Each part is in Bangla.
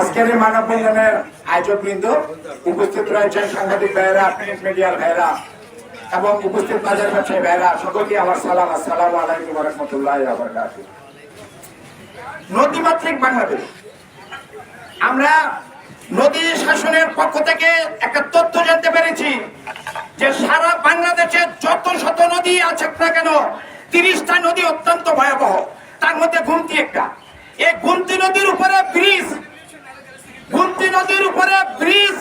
আজকের মানব বন্ধনের আয়োজক বৃন্দ উপস্থিত রয়েছেন সাংবাদিক ভাইয়েরা, প্রিন্ট মিডিয়ার ভাইয়েরা এবং উপস্থিত বাজার ব্যবসায়ী ভাইয়েরা, সকলকে আমার সালাম, আসসালামু আলাইকুম রহমতুল্লাহ নদীমাতৃক বাংলাদেশ। আমরা নদী শাসনের পক্ষ থেকে একটা তথ্য জানতে পেরেছি যে সারা বাংলাদেশে যত শত নদী আছে না কেন, তিরিশটা নদী অত্যন্ত ভয়াবহ। তার মধ্যে গুমতি একটা। এই গুমতি নদীর উপরে ব্রিজ গুমতি নদীর উপরে ব্রিজ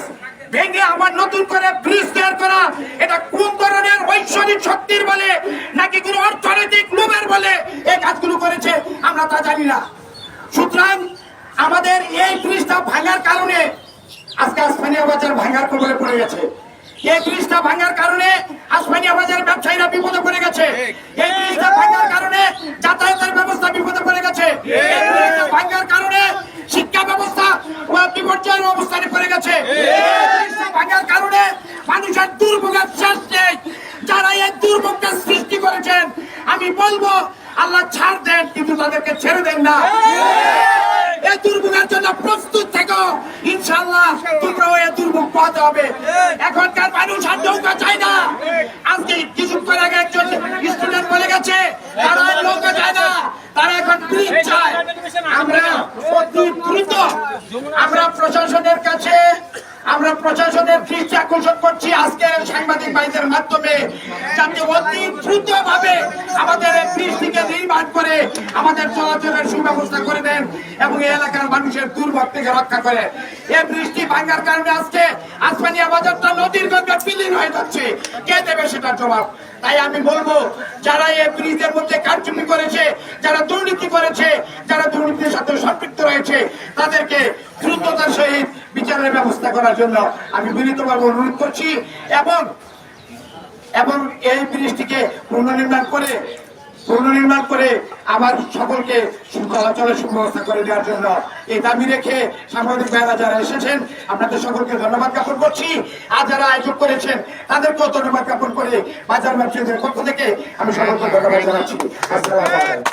ভেঙে আবার নতুন করে ব্রিজ তৈরি করা এটা কোন ধরনের ঐশ্বরিক শক্তির বলে নাকি কোন অর্থনৈতিক লোভের বলে এই কাজগুলো করেছে আমরা তা জানি না। সুতরাং আমাদের এই ব্রিজটা ভাঙার কারণে আজকে আসমানিয়া বাজার ভাঙার কবলে পড়ে গেছে। এই ব্রিজটা ভাঙার কারণে আসমানিয়া বাজার ব্যবসায়ীরা বিপদে পড়ে গেছে। আমি বলব আল্লাহ ছাড় দেন কিন্তু তাদেরকে ছেড়ে দেন না এই দুর্ভোগের জন্য প্রস্তুত থেকো ইনশাল্লাহ তোমরাও এই দুর্ভোগ পাওয়াতে হবে এখনকার মানুষ আর নৌকা চায় না আজকে কিছুক্ষণ আগে একজন স্টুডেন্ট বলে গেছে তারা নৌকা চায় না তারা এখন ব্রিজ চায় আমরা অতি দ্রুত আমরা প্রশাসনের কাছে আমরা প্রশাসনের দৃষ্টি আকর্ষণ করছি আজকে সাংবাদিক ভাইদের মাধ্যমে অতি যারা এই ব্রিজের মধ্যে কারচুপি করেছে, যারা দুর্নীতি করেছে, যারা দুর্নীতির সাথে সম্পৃক্ত রয়েছে, তাদেরকে দ্রুততার সহিত বিচারের ব্যবস্থা করার জন্য আমি বিনীতভাবে অনুরোধ করছি এবং এবং এই ব্রিজটিকে পুনর্নির্মাণ করে পুনর্নির্মাণ করে আবার সকলকে চলাচলের সুব্যবস্থা করে দেওয়ার জন্য এই দাবি রেখে সাংবাদিক ভাইরা যারা এসেছেন, আপনাদের সকলকে ধন্যবাদ জ্ঞাপন করছি। আর যারা আয়োজন করেছেন, তাদেরকেও ধন্যবাদ জ্ঞাপন করে বাজার ব্যবসায়ীদের পক্ষ থেকে আমি সকলকে ধন্যবাদ জানাচ্ছি।